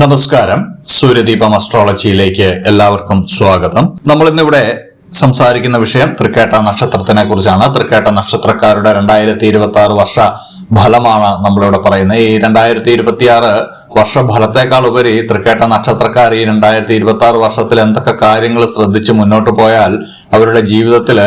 നമസ്കാരം. സൂര്യദീപം അസ്ട്രോളജിയിലേക്ക് എല്ലാവർക്കും സ്വാഗതം. നമ്മൾ ഇന്നിവിടെ സംസാരിക്കുന്ന വിഷയം തൃക്കേട്ട നക്ഷത്രത്തിനെ കുറിച്ചാണ്. തൃക്കേട്ട നക്ഷത്രക്കാരുടെ രണ്ടായിരത്തി ഇരുപത്തി ആറ് വർഷ ഫലമാണ് നമ്മളിവിടെ പറയുന്നത്. ഈ രണ്ടായിരത്തി ഇരുപത്തി ആറ് വർഷഫലത്തെക്കാൾ ഉപരി തൃക്കേട്ട നക്ഷത്രക്കാർ ഈ രണ്ടായിരത്തി ഇരുപത്തി ആറ് വർഷത്തിൽ എന്തൊക്കെ കാര്യങ്ങൾ ശ്രദ്ധിച്ച് മുന്നോട്ട് പോയാൽ അവരുടെ ജീവിതത്തിൽ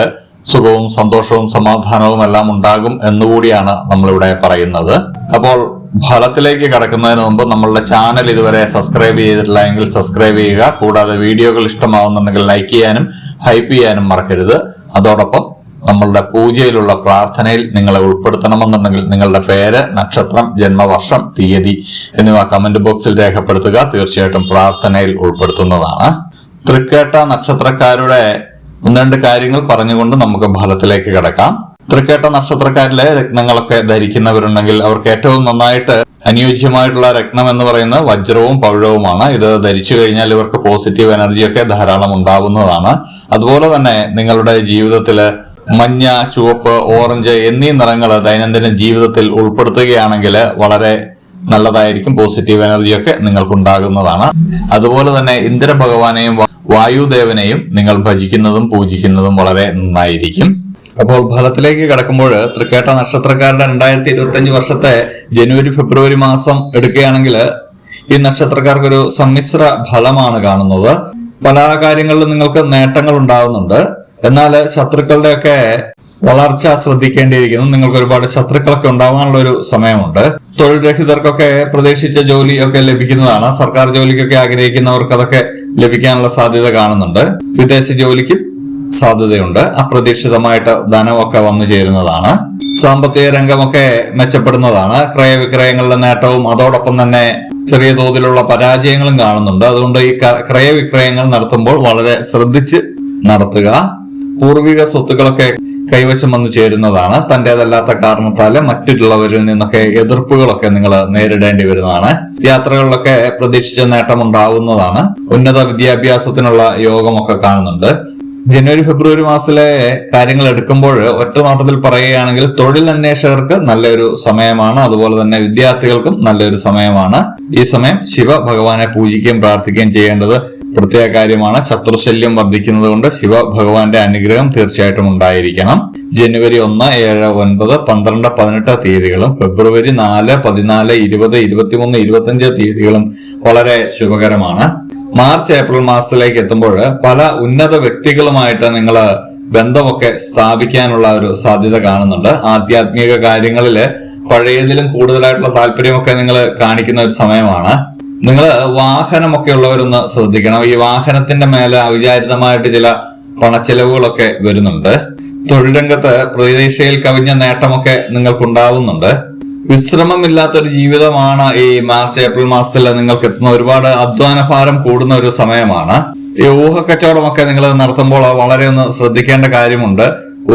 സുഖവും സന്തോഷവും സമാധാനവും എല്ലാം ഉണ്ടാകും എന്നുകൂടിയാണ് നമ്മളിവിടെ പറയുന്നത്. അപ്പോൾ ഫലത്തിലേക്ക് കടക്കുന്നതിന് മുമ്പ് നമ്മളുടെ ചാനൽ ഇതുവരെ സബ്സ്ക്രൈബ് ചെയ്തിട്ടില്ല എങ്കിൽ സബ്സ്ക്രൈബ് ചെയ്യുക. കൂടാതെ വീഡിയോകൾ ഇഷ്ടമാവുന്നുണ്ടെങ്കിൽ ലൈക്ക് ചെയ്യാനും ഹൈപ്പ് ചെയ്യാനും മറക്കരുത്. അതോടൊപ്പം നമ്മളുടെ പൂജയിലുള്ള പ്രാർത്ഥനയിൽ നിങ്ങളെ ഉൾപ്പെടുത്തണമെന്നുണ്ടെങ്കിൽ നിങ്ങളുടെ പേര് നക്ഷത്രം ജന്മവർഷം തീയതി എന്നിവ കമന്റ് ബോക്സിൽ രേഖപ്പെടുത്തുക. തീർച്ചയായിട്ടും പ്രാർത്ഥനയിൽ ഉൾപ്പെടുത്തുന്നതാണ്. തൃക്കേട്ട നക്ഷത്രക്കാരുടെ ഒന്ന് രണ്ട് കാര്യങ്ങൾ പറഞ്ഞുകൊണ്ട് നമുക്ക് ഫലത്തിലേക്ക് കിടക്കാം. തൃക്കേട്ട നക്ഷത്രക്കാരിലെ രത്നങ്ങളൊക്കെ ധരിക്കുന്നവരുണ്ടെങ്കിൽ അവർക്ക് ഏറ്റവും നന്നായിട്ട് അനുയോജ്യമായിട്ടുള്ള രത്നം എന്ന് പറയുന്നത് വജ്രവും പവിഴവുമാണ്. ഇത് ധരിച്ചു കഴിഞ്ഞാൽ ഇവർക്ക് പോസിറ്റീവ് എനർജിയൊക്കെ ധാരാളം ഉണ്ടാവുന്നതാണ്. അതുപോലെ തന്നെ നിങ്ങളുടെ ജീവിതത്തിൽ മഞ്ഞ ചുവപ്പ് ഓറഞ്ച് എന്നീ നിറങ്ങൾ ദൈനംദിന ജീവിതത്തിൽ ഉൾപ്പെടുത്തുകയാണെങ്കിൽ വളരെ നല്ലതായിരിക്കും. പോസിറ്റീവ് എനർജിയൊക്കെ നിങ്ങൾക്കുണ്ടാകുന്നതാണ്. അതുപോലെ തന്നെ ഇന്ദ്ര ഭഗവാനെയും വായുദേവനെയും നിങ്ങൾ ഭജിക്കുന്നതും പൂജിക്കുന്നതും വളരെ നന്നായിരിക്കും. അപ്പോൾ ഫലത്തിലേക്ക് കടക്കുമ്പോൾ തൃക്കേട്ട നക്ഷത്രക്കാരുടെ രണ്ടായിരത്തി ഇരുപത്തി വർഷത്തെ ജനുവരി ഫെബ്രുവരി മാസം എടുക്കുകയാണെങ്കിൽ ഈ നക്ഷത്രക്കാർക്കൊരു സമ്മിശ്ര ഫലമാണ് കാണുന്നത്. പല കാര്യങ്ങളിലും നിങ്ങൾക്ക് നേട്ടങ്ങൾ ഉണ്ടാകുന്നുണ്ട് എന്നാൽ ശത്രുക്കളുടെയൊക്കെ വളർച്ച ശ്രദ്ധിക്കേണ്ടിയിരിക്കുന്നു. നിങ്ങൾക്ക് ഒരുപാട് ശത്രുക്കളൊക്കെ ഉണ്ടാവാനുള്ള ഒരു സമയമുണ്ട്. തൊഴിൽ രഹിതർക്കൊക്കെ പ്രതീക്ഷിച്ച ജോലി ഒക്കെ ലഭിക്കുന്നതാണ്. സർക്കാർ ജോലിക്കൊക്കെ ആഗ്രഹിക്കുന്നവർക്ക് അതൊക്കെ ലഭിക്കാനുള്ള സാധ്യത കാണുന്നുണ്ട്. വിദേശ ജോലിക്കും സാധ്യതയുണ്ട്. അപ്രതീക്ഷിതമായിട്ട് ധനമൊക്കെ വന്നു ചേരുന്നതാണ്. സാമ്പത്തിക രംഗമൊക്കെ മെച്ചപ്പെടുന്നതാണ്. ക്രയവിക്രയങ്ങളുടെ നേട്ടവും അതോടൊപ്പം തന്നെ ചെറിയ തോതിലുള്ള പരാജയങ്ങളും കാണുന്നുണ്ട്. അതുകൊണ്ട് ഈ ക്രയവിക്രയങ്ങൾ നടത്തുമ്പോൾ വളരെ ശ്രദ്ധിച്ച് നടത്തുക. പൂർവിക സ്വത്തുക്കളൊക്കെ കൈവശം വന്നു ചേരുന്നതാണ്. തന്റേതല്ലാത്ത കാരണത്താൽ മറ്റുള്ളവരിൽ നിന്നൊക്കെ എതിർപ്പുകളൊക്കെ നിങ്ങൾ നേരിടേണ്ടി വരുന്നതാണ്. യാത്രകളിലൊക്കെ പ്രതീക്ഷിച്ച നേട്ടം ഉണ്ടാവുന്നതാണ് ഉന്നത വിദ്യാഭ്യാസത്തിനുള്ള യോഗമൊക്കെ കാണുന്നുണ്ട്. ജനുവരി ഫെബ്രുവരി മാസത്തിലെ കാര്യങ്ങൾ എടുക്കുമ്പോൾ ഒറ്റ നോട്ടത്തിൽ പറയുകയാണെങ്കിൽ തൊഴിൽ അന്വേഷകർക്ക് നല്ലൊരു സമയമാണ്. അതുപോലെ തന്നെ വിദ്യാർത്ഥികൾക്കും നല്ലൊരു സമയമാണ്. ഈ സമയം ശിവ ഭഗവാനെ പൂജിക്കുകയും പ്രാർത്ഥിക്കുകയും ചെയ്യേണ്ടത് പ്രത്യേക കാര്യമാണ്. ശത്രുശല്യം വർദ്ധിക്കുന്നത് കൊണ്ട് ശിവ ഭഗവാന്റെ അനുഗ്രഹം തീർച്ചയായിട്ടും ഉണ്ടായിരിക്കണം. ജനുവരി ഒന്ന് ഏഴ് ഒൻപത് പന്ത്രണ്ട് പതിനെട്ട് തീയതികളും ഫെബ്രുവരി നാല് പതിനാല് ഇരുപത് ഇരുപത്തിമൂന്ന് ഇരുപത്തിയഞ്ച് തീയതികളും വളരെ ശുഭകരമാണ്. മാർച്ച് ഏപ്രിൽ മാസത്തിലേക്ക് എത്തുമ്പോൾ പല ഉന്നത വ്യക്തികളുമായിട്ട് നിങ്ങൾ ബന്ധമൊക്കെ സ്ഥാപിക്കാനുള്ള ഒരു സാധ്യത കാണുന്നുണ്ട്. ആധ്യാത്മിക കാര്യങ്ങളിൽ പഴയതിലും കൂടുതലായിട്ടുള്ള താല്പര്യമൊക്കെ നിങ്ങൾ കാണിക്കുന്ന ഒരു സമയമാണ്. നിങ്ങൾ വാഹനമൊക്കെ ഉള്ളവരൊന്ന് ശ്രദ്ധിക്കണം. ഈ വാഹനത്തിന്റെ മേലെ അവിചാരിതമായിട്ട് ചില പണച്ചെലവുകളൊക്കെ വരുന്നുണ്ട്. തൊഴിൽ രംഗത്ത് പ്രതീക്ഷയിൽ കവിഞ്ഞ നേട്ടമൊക്കെ നിങ്ങൾക്കുണ്ടാവുന്നുണ്ട്. വിശ്രമമില്ലാത്തൊരു ജീവിതമാണ് ഈ മാർച്ച് ഏപ്രിൽ മാസത്തിൽ നിങ്ങൾക്ക് എത്തുന്ന ഒരുപാട് അധ്വാന ഭാരം കൂടുന്ന ഒരു സമയമാണ്. ഈ ഊഹക്കച്ചവടമൊക്കെ നിങ്ങൾ നടത്തുമ്പോൾ വളരെ ഒന്ന് ശ്രദ്ധിക്കേണ്ട കാര്യമുണ്ട്.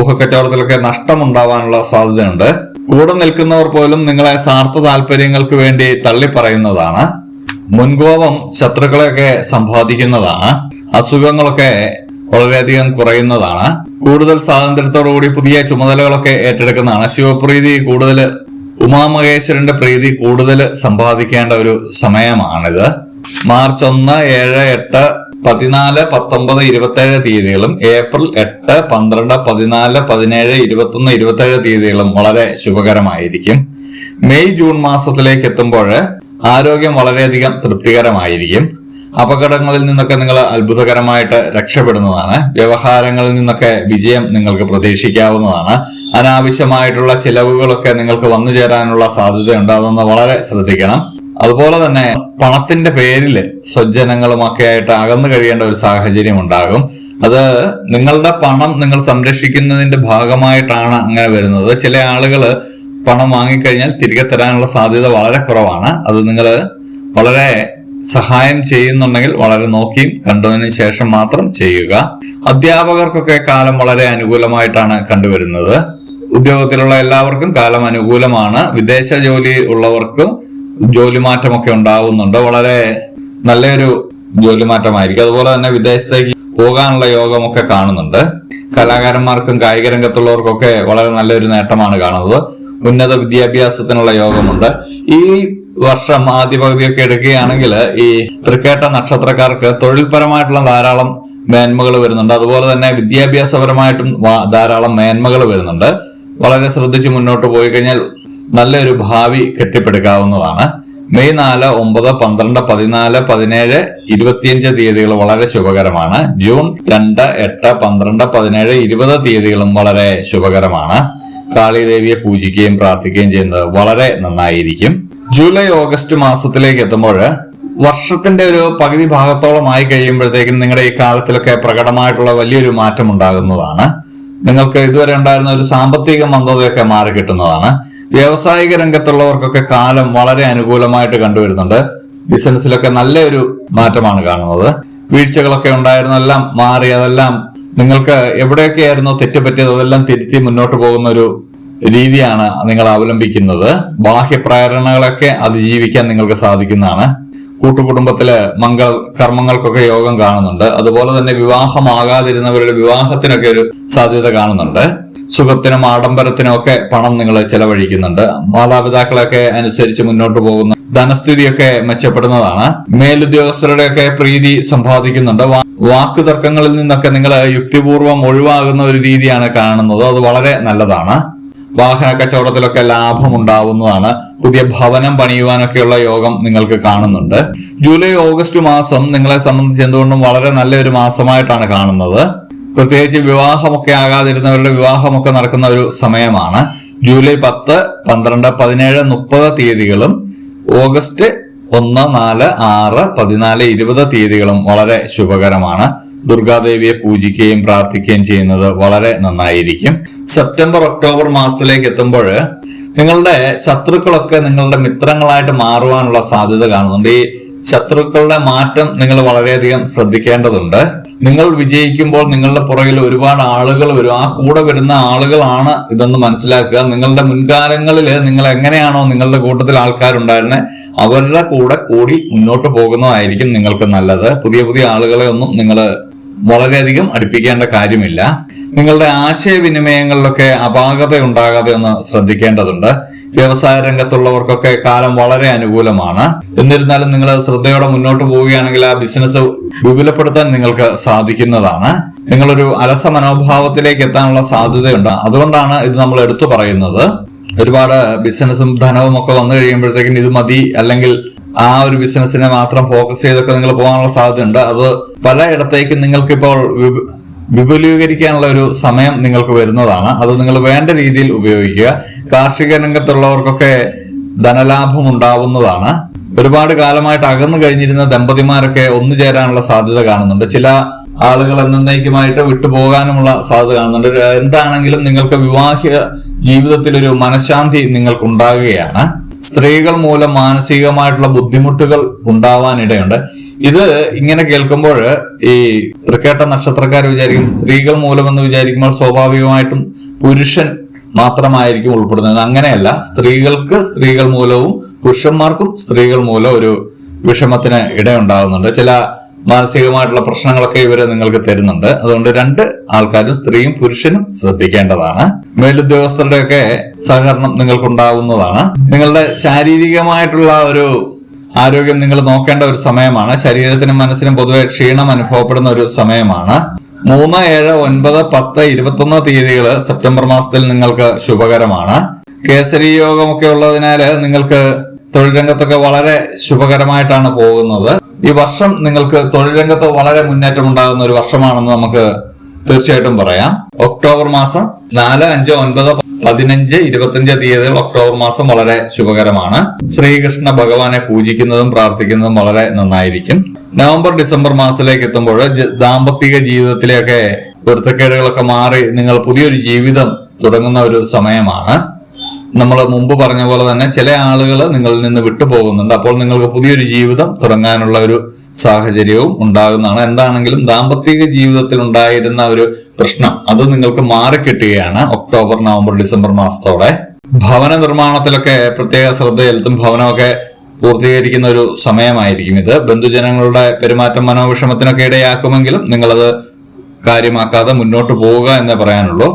ഊഹക്കച്ചവടത്തിലൊക്കെ നഷ്ടമുണ്ടാവാനുള്ള സാധ്യതയുണ്ട്. കൂടെ നിൽക്കുന്നവർ പോലും നിങ്ങളെ സ്വാർത്ഥ താല്പര്യങ്ങൾക്ക് വേണ്ടി തള്ളി പറയുന്നതാണ് മുൻകോപം ശത്രുക്കളെയൊക്കെ സമ്പാദിക്കുന്നതാണ്. അസുഖങ്ങളൊക്കെ വളരെയധികം കുറയുന്നതാണ്. കൂടുതൽ സ്വാതന്ത്ര്യത്തോടുകൂടി പുതിയ ചുമതലകളൊക്കെ ഏറ്റെടുക്കുന്നതാണ്. ശിവപ്രീതി കൂടുതൽ ഉമാമഹേശ്വരന്റെ പ്രീതി കൂടുതൽ സമ്പാദിക്കേണ്ട ഒരു സമയമാണിത്. മാർച്ച് ഒന്ന് ഏഴ് എട്ട് പതിനാല് പത്തൊമ്പത് ഇരുപത്തേഴ് തീയതികളും ഏപ്രിൽ എട്ട് പന്ത്രണ്ട് പതിനാല് പതിനേഴ് ഇരുപത്തൊന്ന് ഇരുപത്തേഴ് തീയതികളും വളരെ ശുഭകരമായിരിക്കും. മെയ് ജൂൺ മാസത്തിലേക്ക് എത്തുമ്പോൾ ആരോഗ്യം വളരെയധികം തൃപ്തികരമായിരിക്കും. അപകടങ്ങളിൽ നിന്നൊക്കെ നിങ്ങൾ അത്ഭുതകരമായിട്ട് രക്ഷപ്പെടുന്നതാണ്. വ്യവഹാരങ്ങളിൽ നിന്നൊക്കെ വിജയം നിങ്ങൾക്ക് പ്രതീക്ഷിക്കാവുന്നതാണ്. അനാവശ്യമായിട്ടുള്ള ചിലവുകളൊക്കെ നിങ്ങൾക്ക് വന്നു ചേരാനുള്ള സാധ്യതയുണ്ട് അതൊന്ന് വളരെ ശ്രദ്ധിക്കണം. അതുപോലെ തന്നെ പണത്തിന്റെ പേരിൽ സ്വജനങ്ങളുമൊക്കെ ആയിട്ട് അകന്നു കഴിയേണ്ട ഒരു സാഹചര്യം ഉണ്ടാകും. അത് നിങ്ങളുടെ പണം നിങ്ങൾ സംരക്ഷിക്കുന്നതിന്റെ ഭാഗമായിട്ടാണ് അങ്ങനെ വരുന്നത്. ചില ആളുകൾ പണം വാങ്ങിക്കഴിഞ്ഞാൽ തിരികെ തരാനുള്ള സാധ്യത വളരെ കുറവാണ്. അത് നിങ്ങൾ വളരെ സഹായം ചെയ്യുന്നുണ്ടെങ്കിൽ വളരെ നോക്കിയും കണ്ടതിന് ശേഷം മാത്രം ചെയ്യുക. അധ്യാപകർക്കൊക്കെ കാലം വളരെ അനുകൂലമായിട്ടാണ് കണ്ടുവരുന്നത്. ഉദ്യോഗത്തിലുള്ള എല്ലാവർക്കും കാലം അനുകൂലമാണ്. വിദേശ ജോലി ഉള്ളവർക്കും ജോലി മാറ്റമൊക്കെ ഉണ്ടാവുന്നുണ്ട്. വളരെ നല്ലൊരു ജോലി മാറ്റമായിരിക്കും അതുപോലെ തന്നെ വിദേശത്തേക്ക് പോകാനുള്ള യോഗമൊക്കെ കാണുന്നുണ്ട്. കലാകാരന്മാർക്കും കായിക രംഗത്തുള്ളവർക്കൊക്കെ വളരെ നല്ലൊരു നേട്ടമാണ് കാണുന്നത്. ഉന്നത വിദ്യാഭ്യാസത്തിനുള്ള യോഗമുണ്ട്. ഈ വർഷം ആദ്യ പകുതിയൊക്കെ എടുക്കുകയാണെങ്കിൽ ഈ തൃക്കേട്ട നക്ഷത്രക്കാർക്ക് തൊഴിൽപരമായിട്ടുള്ള ധാരാളം മേന്മകൾ വരുന്നുണ്ട്. അതുപോലെ തന്നെ വിദ്യാഭ്യാസപരമായിട്ടും ധാരാളം മേന്മകൾ വരുന്നുണ്ട്. വളരെ ശ്രദ്ധിച്ച് മുന്നോട്ട് പോയി കഴിഞ്ഞാൽ നല്ലൊരു ഭാവി കെട്ടിപ്പടുക്കാവുന്നതാണ്. മെയ് നാല് ഒമ്പത് പന്ത്രണ്ട് പതിനാല് പതിനേഴ് ഇരുപത്തിയഞ്ച് തീയതികൾ വളരെ ശുഭകരമാണ്. ജൂൺ രണ്ട് എട്ട് പന്ത്രണ്ട് പതിനേഴ് ഇരുപത് തീയതികളും വളരെ ശുഭകരമാണ്. കാളിദേവിയെ പൂജിക്കുകയും പ്രാർത്ഥിക്കുകയും ചെയ്യുന്നത് വളരെ നന്നായിരിക്കും. ജൂലൈ ഓഗസ്റ്റ് മാസത്തിലേക്ക് എത്തുമ്പോൾ വർഷത്തിന്റെ ഒരു പകുതി ഭാഗത്തോളം ആയി കഴിയുമ്പോഴത്തേക്കും നിങ്ങളുടെ ഈ കാലത്തിലൊക്കെ പ്രകടമായിട്ടുള്ള വലിയൊരു മാറ്റം ഉണ്ടാകുന്നതാണ് നിങ്ങൾക്ക് ഇതുവരെ ഉണ്ടായിരുന്ന ഒരു സാമ്പത്തിക മന്ദതയൊക്കെ മാറി കിട്ടുന്നതാണ്. വ്യാവസായിക രംഗത്തുള്ളവർക്കൊക്കെ കാലം വളരെ അനുകൂലമായിട്ട് കണ്ടുവരുന്നുണ്ട്. ബിസിനസ്സിലൊക്കെ നല്ലൊരു മാറ്റമാണ് കാണുന്നത്. വീഴ്ചകളൊക്കെ ഉണ്ടായിരുന്നെല്ലാം മാറി അതെല്ലാം നിങ്ങൾക്ക് എവിടെയൊക്കെയായിരുന്നു തെറ്റുപറ്റിയത് അതെല്ലാം തിരുത്തി മുന്നോട്ട് പോകുന്ന ഒരു രീതിയാണ് നിങ്ങൾ അവലംബിക്കുന്നത്. ബാഹ്യ പ്രേരണകളൊക്കെ അതിജീവിക്കാൻ നിങ്ങൾക്ക് സാധിക്കുന്നതാണ്. കൂട്ടുകുടുംബത്തിൽ മംഗൾ കർമ്മങ്ങൾക്കൊക്കെ യോഗം കാണുന്നുണ്ട്. അതുപോലെ തന്നെ വിവാഹമാകാതിരുന്നവരുടെ വിവാഹത്തിനൊക്കെ ഒരു സാധ്യത കാണുന്നുണ്ട്. സുഖത്തിനും ആഡംബരത്തിനും ഒക്കെ പണം നിങ്ങൾ ചെലവഴിക്കുന്നുണ്ട്. മാതാപിതാക്കളൊക്കെ അനുസരിച്ച് മുന്നോട്ട് പോകുന്നു ധനസ്ഥിതിയൊക്കെ മെച്ചപ്പെടുന്നതാണ്. മേലുദ്യോഗസ്ഥരുടെ ഒക്കെ പ്രീതി സമ്പാദിക്കുന്നുണ്ട്. വാക്കു വാക്ക് തർക്കങ്ങളിൽ നിന്നൊക്കെ നിങ്ങൾ യുക്തിപൂർവം ഒഴിവാകുന്ന ഒരു രീതിയാണ് കാണുന്നത്. അത് വളരെ നല്ലതാണ്. വാഹന കച്ചവടത്തിലൊക്കെ ലാഭം ഉണ്ടാവുന്നതാണ് പുതിയ ഭവനം പണിയുവാനൊക്കെയുള്ള യോഗം നിങ്ങൾക്ക് കാണുന്നുണ്ട്. ജൂലൈ ഓഗസ്റ്റ് മാസം നിങ്ങളെ സംബന്ധിച്ച് എന്തുകൊണ്ടും വളരെ നല്ലൊരു മാസമായിട്ടാണ് കാണുന്നത്. പ്രത്യേകിച്ച് വിവാഹമൊക്കെ ആകാതിരുന്നവരുടെ വിവാഹമൊക്കെ നടക്കുന്ന ഒരു സമയമാണ്. ജൂലൈ പത്ത് പന്ത്രണ്ട് പതിനേഴ് മുപ്പത് തീയതികളും ഓഗസ്റ്റ് ഒന്ന് നാല് ആറ് പതിനാല് ഇരുപത് തീയതികളും വളരെ ശുഭകരമാണ്. ദുർഗാദേവിയെ പൂജിക്കുകയും പ്രാർത്ഥിക്കുകയും ചെയ്യുന്നത് വളരെ നന്നായിരിക്കും. സെപ്റ്റംബർ ഒക്ടോബർ മാസത്തിലേക്ക് എത്തുമ്പോൾ നിങ്ങളുടെ ശത്രുക്കളൊക്കെ നിങ്ങളുടെ മിത്രങ്ങളായിട്ട് മാറുവാനുള്ള സാധ്യത കാണുന്നുണ്ട്. ഈ ശത്രുക്കളുടെ മാറ്റം നിങ്ങൾ വളരെയധികം ശ്രദ്ധിക്കേണ്ടതുണ്ട്. നിങ്ങൾ വിജയിക്കുമ്പോൾ നിങ്ങളുടെ പുറകിൽ ഒരുപാട് ആളുകൾ വരും. ആ കൂടെ വരുന്ന ആളുകളാണ് ഇതെന്ന് മനസ്സിലാക്കുക. നിങ്ങളുടെ മുൻകാലങ്ങളിൽ നിങ്ങൾ എങ്ങനെയാണോ നിങ്ങളുടെ കൂട്ടത്തിൽ ആൾക്കാരുണ്ടായിരുന്നത് അവരുടെ കൂടെ കൂടി മുന്നോട്ട് പോകുന്നതായിരിക്കും നിങ്ങൾക്ക് നല്ലത്. പുതിയ പുതിയ ആളുകളെ ഒന്നും നിങ്ങൾ വളരെയധികം അടുപ്പിക്കേണ്ട കാര്യമില്ല. നിങ്ങളുടെ ആശയവിനിമയങ്ങളിലൊക്കെ അപാകത ഉണ്ടാകാതെ ഒന്ന് ശ്രദ്ധിക്കേണ്ടതുണ്ട്. വ്യവസായ രംഗത്തുള്ളവർക്കൊക്കെ കാലം വളരെ അനുകൂലമാണ്. എന്നിരുന്നാലും നിങ്ങൾ ശ്രദ്ധയോടെ മുന്നോട്ട് പോവുകയാണെങ്കിൽ ആ ബിസിനസ് വിപുലപ്പെടുത്താൻ നിങ്ങൾക്ക് സാധിക്കുന്നതാണ്. നിങ്ങളൊരു അലസ മനോഭാവത്തിലേക്ക് എത്താനുള്ള സാധ്യതയുണ്ട്. അതുകൊണ്ടാണ് ഇത് നമ്മൾ എടുത്തു പറയുന്നത്. ഒരുപാട് ബിസിനസ്സും ധനവും ഒക്കെ വന്നു കഴിയുമ്പോഴത്തേക്കും ഇത് മതി അല്ലെങ്കിൽ ആ ഒരു ബിസിനസ്സിനെ മാത്രം ഫോക്കസ് ചെയ്തൊക്കെ നിങ്ങൾ പോകാനുള്ള സാധ്യതയുണ്ട്. അത് പല പലയിടത്തേക്കും നിങ്ങൾക്കിപ്പോൾ വിപു- വിപുലീകരിക്കാനുള്ള ഒരു സമയം നിങ്ങൾക്ക് വരുന്നതാണ്. അത് നിങ്ങൾ വേണ്ട രീതിയിൽ ഉപയോഗിക്കുക. കാർഷിക രംഗത്തുള്ളവർക്കൊക്കെ ധനലാഭം ഉണ്ടാവുന്നതാണ്. ഒരുപാട് കാലമായിട്ട് അകന്നു കഴിഞ്ഞിരുന്ന ദമ്പതിമാരൊക്കെ ഒന്നു ചേരാനുള്ള സാധ്യത കാണുന്നുണ്ട്. ചില ആളുകൾ എന്നേക്കുമായിട്ട് വിട്ടുപോകാനുമുള്ള സാധ്യത കാണുന്നുണ്ട്. എന്താണെങ്കിലും നിങ്ങൾക്ക് വിവാഹ ജീവിതത്തിൽ ഒരു മനഃശാന്തി നിങ്ങൾക്ക് ഉണ്ടാകുകയാണ് സ്ത്രീകൾ മൂലം മാനസികമായിട്ടുള്ള ബുദ്ധിമുട്ടുകൾ ഉണ്ടാവാനിടയുണ്ട്. ഇത് ഇങ്ങനെ കേൾക്കുമ്പോൾ ഈ തൃക്കേട്ട നക്ഷത്രക്കാർ വിചാരിക്കും സ്ത്രീകൾ മൂലമെന്ന് വിചാരിക്കുമ്പോൾ സ്വാഭാവികമായിട്ടും പുരുഷൻ മാത്രമായിരിക്കും ഉൾപ്പെടുന്നത്. അങ്ങനെയല്ല സ്ത്രീകൾക്ക് സ്ത്രീകൾ മൂലവും പുരുഷന്മാർക്കും സ്ത്രീകൾ മൂലം ഒരു വിഷമത്തിന് ഇടയുണ്ടാകുന്നുണ്ട്. ചില മാനസികമായിട്ടുള്ള പ്രശ്നങ്ങളൊക്കെ ഇവർ നിങ്ങൾക്ക് തരുന്നുണ്ട്. അതുകൊണ്ട് രണ്ട് ആൾക്കാരും സ്ത്രീയും പുരുഷനും ശ്രദ്ധിക്കേണ്ടതാണ്. മേലുദ്യോഗസ്ഥരുടെയൊക്കെ സഹകരണം നിങ്ങൾക്കുണ്ടാവുന്നതാണ്. നിങ്ങളുടെ ശാരീരികമായിട്ടുള്ള ഒരു ആരോഗ്യം നിങ്ങൾ നോക്കേണ്ട ഒരു സമയമാണ്. ശരീരത്തിനും മനസ്സിനും പൊതുവെ ക്ഷീണം അനുഭവപ്പെടുന്ന ഒരു സമയമാണ്. മൂന്ന് ഏഴ് ഒൻപത് പത്ത് ഇരുപത്തൊന്ന് തീയതികൾ സെപ്റ്റംബർ മാസത്തിൽ നിങ്ങൾക്ക് ശുഭകരമാണ്. കേസരി യോഗമൊക്കെ ഉള്ളതിനാല് നിങ്ങൾക്ക് തൊഴിൽ രംഗത്തൊക്കെ വളരെ ശുഭകരമായിട്ടാണ് പോകുന്നത്. ഈ വർഷം നിങ്ങൾക്ക് തൊഴിൽ രംഗത്ത് വളരെ മുന്നേറ്റം ഉണ്ടാകുന്ന ഒരു വർഷമാണെന്ന് നമുക്ക് തീർച്ചയായിട്ടും പറയാം. ഒക്ടോബർ മാസം നാല് അഞ്ച് ഒൻപത് പതിനഞ്ച് ഇരുപത്തിയഞ്ച് തീയതികൾ ഒക്ടോബർ മാസം വളരെ ശുഭകരമാണ്. ശ്രീകൃഷ്ണ ഭഗവാനെ പൂജിക്കുന്നതും പ്രാർത്ഥിക്കുന്നതും വളരെ നന്നായിരിക്കും. നവംബർ ഡിസംബർ മാസത്തിലേക്ക് എത്തുമ്പോൾ ദാമ്പത്തിക ജീവിതത്തിലെയൊക്കെ പൊരുത്തക്കേടുകളൊക്കെ മാറി നിങ്ങൾ പുതിയൊരു ജീവിതം തുടങ്ങുന്ന ഒരു സമയമാണ്. നമ്മൾ മുമ്പ് പറഞ്ഞ പോലെ തന്നെ ചില ആളുകൾ നിങ്ങളിൽ നിന്ന് വിട്ടുപോകുന്നുണ്ട്. അപ്പോൾ നിങ്ങൾക്ക് പുതിയൊരു ജീവിതം തുടങ്ങാനുള്ള ഒരു സാഹചര്യവും ഉണ്ടാകുന്നതാണ്. എന്താണെങ്കിലും ദാമ്പത്തിക ജീവിതത്തിൽ ഉണ്ടായിരുന്ന ഒരു പ്രശ്നം അത് നിങ്ങൾക്ക് മാറിക്കിട്ടുകയാണ് ഒക്ടോബർ നവംബർ ഡിസംബർ മാസത്തോടെ. ഭവന നിർമ്മാണത്തിലൊക്കെ പ്രത്യേക ശ്രദ്ധ ചെലുത്തും ഭവനമൊക്കെ പൂർത്തീകരിക്കുന്ന ഒരു സമയമായിരിക്കും ഇത്. ബന്ധുജനങ്ങളുടെ പെരുമാറ്റം മനോവിഷമത്തിനൊക്കെ ഇടയാക്കുമെങ്കിലും നിങ്ങളത് കാര്യമാക്കാതെ മുന്നോട്ട് പോവുക എന്നേ പറയാനുള്ളൂ.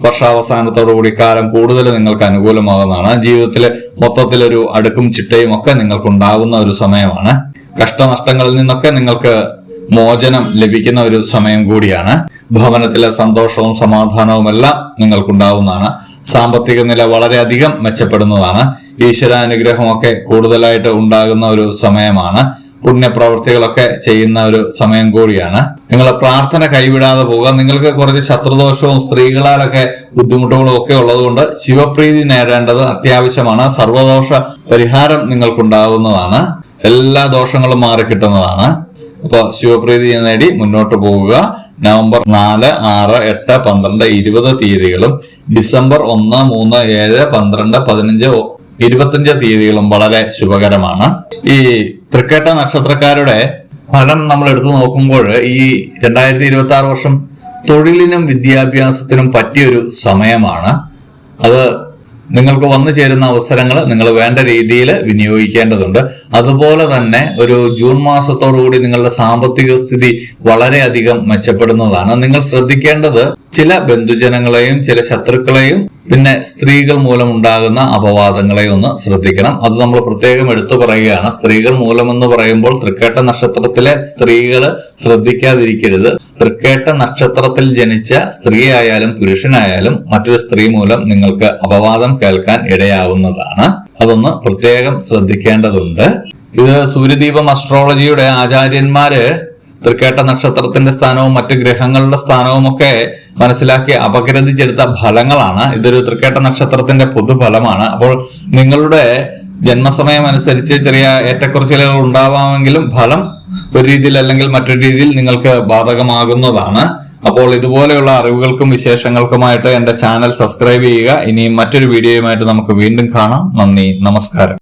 വർഷാവസാനത്തോടുകൂടി കാലം കൂടുതൽ നിങ്ങൾക്ക് അനുകൂലമാകുന്നതാണ്. ജീവിതത്തിലെ മൊത്തത്തിലൊരു അടുക്കും ചിട്ടയും ഒക്കെ നിങ്ങൾക്ക് ഉണ്ടാകുന്ന ഒരു സമയമാണ്. കഷ്ടനഷ്ടങ്ങളിൽ നിന്നൊക്കെ നിങ്ങൾക്ക് മോചനം ലഭിക്കുന്ന ഒരു സമയം കൂടിയാണ്. ഭവനത്തിലെ സന്തോഷവും സമാധാനവും എല്ലാം നിങ്ങൾക്കുണ്ടാവുന്നതാണ് സാമ്പത്തിക നില വളരെയധികം മെച്ചപ്പെടുന്നതാണ്. ഈശ്വരാനുഗ്രഹമൊക്കെ കൂടുതലായിട്ട് ഉണ്ടാകുന്ന ഒരു സമയമാണ്. പുണ്യപ്രവൃത്തികളൊക്കെ ചെയ്യുന്ന ഒരു സമയം കൂടിയാണ്. നിങ്ങൾ പ്രാർത്ഥന കൈവിടാതെ പോകുക നിങ്ങൾക്ക് കുറച്ച് ശത്രുദോഷവും സ്ത്രീകളാലൊക്കെ ബുദ്ധിമുട്ടുകളും ഒക്കെ ഉള്ളതുകൊണ്ട് ശിവപ്രീതി നേടേണ്ടത് അത്യാവശ്യമാണ്. സർവദോഷ പരിഹാരം നിങ്ങൾക്കുണ്ടാകുന്നതാണ്. എല്ലാ ദോഷങ്ങളും മാറി കിട്ടുന്നതാണ്. അപ്പൊ ശിവപ്രീതി നേടി മുന്നോട്ട് പോവുക. നവംബർ നാല് ആറ് എട്ട് പന്ത്രണ്ട് ഇരുപത് തീയതികളും ഡിസംബർ ഒന്ന് മൂന്ന് ഏഴ് പന്ത്രണ്ട് പതിനഞ്ച് ഇരുപത്തിയഞ്ച് തീയതികളും വളരെ ശുഭകരമാണ്. ഈ തൃക്കേട്ട നക്ഷത്രക്കാരുടെ ഫലം നമ്മൾ എടുത്തു നോക്കുമ്പോൾ ഈ രണ്ടായിരത്തി ഇരുപത്തി ആറ് വർഷം തൊഴിലിനും വിദ്യാഭ്യാസത്തിനും പറ്റിയൊരു സമയമാണ്. അത് നിങ്ങൾക്ക് വന്നു ചേരുന്ന അവസരങ്ങൾ നിങ്ങൾ വേണ്ട രീതിയിൽ വിനിയോഗിക്കേണ്ടതുണ്ട്. അതുപോലെ തന്നെ ഒരു ജൂൺ മാസത്തോടുകൂടി നിങ്ങളുടെ സാമ്പത്തിക സ്ഥിതി വളരെയധികം മെച്ചപ്പെടുന്നതാണ്. നിങ്ങൾ ശ്രദ്ധിക്കേണ്ടത് ചില ബന്ധുജനങ്ങളെയും ചില ശത്രുക്കളെയും പിന്നെ സ്ത്രീകൾ മൂലം ഉണ്ടാകുന്ന അപവാദങ്ങളെയും ഒന്ന് ശ്രദ്ധിക്കണം. അത് നമ്മൾ പ്രത്യേകം എടുത്തു പറയുകയാണ്. സ്ത്രീകൾ മൂലമെന്ന് പറയുമ്പോൾ തൃക്കേട്ട നക്ഷത്രത്തിലെ സ്ത്രീകൾ ശ്രദ്ധിക്കാതിരിക്കരുത്. തൃക്കേട്ട നക്ഷത്രത്തിൽ ജനിച്ച സ്ത്രീയായാലും പുരുഷനായാലും മറ്റൊരു സ്ത്രീ മൂലം നിങ്ങൾക്ക് അപവാദം കേൾക്കാൻ ഇടയാവുന്നതാണ്. അതൊന്ന് പ്രത്യേകം ശ്രദ്ധിക്കേണ്ടതുണ്ട്. ഇത് സൂര്യദീപം അസ്ട്രോളജിയുടെ ആചാര്യന്മാര് തൃക്കേട്ട നക്ഷത്രത്തിന്റെ സ്ഥാനവും മറ്റു ഗ്രഹങ്ങളുടെ സ്ഥാനവും ഒക്കെ മനസ്സിലാക്കി അപഗ്രഥിച്ചെടുത്ത ഫലങ്ങളാണ്. ഇതൊരു തൃക്കേട്ട നക്ഷത്രത്തിന്റെ പൊതുഫലമാണ്. അപ്പോൾ നിങ്ങളുടെ ജന്മസമയം അനുസരിച്ച് ചെറിയ ഏറ്റക്കുറച്ചിലുകൾ ഉണ്ടാവാമെങ്കിലും ഫലം ഒരു രീതിയിൽ അല്ലെങ്കിൽ മറ്റൊരു രീതിയിൽ നിങ്ങൾക്ക് ബാധകമാകുന്നതാണ്. അപ്പോൾ ഇതുപോലെയുള്ള അറിവുകൾക്കും വിശേഷങ്ങൾക്കുമായിട്ട് എന്റെ ചാനൽ സബ്സ്ക്രൈബ് ചെയ്യുക. ഇനിയും മറ്റൊരു വീഡിയോയുമായിട്ട് നമുക്ക് വീണ്ടും കാണാം. നന്ദി. നമസ്കാരം.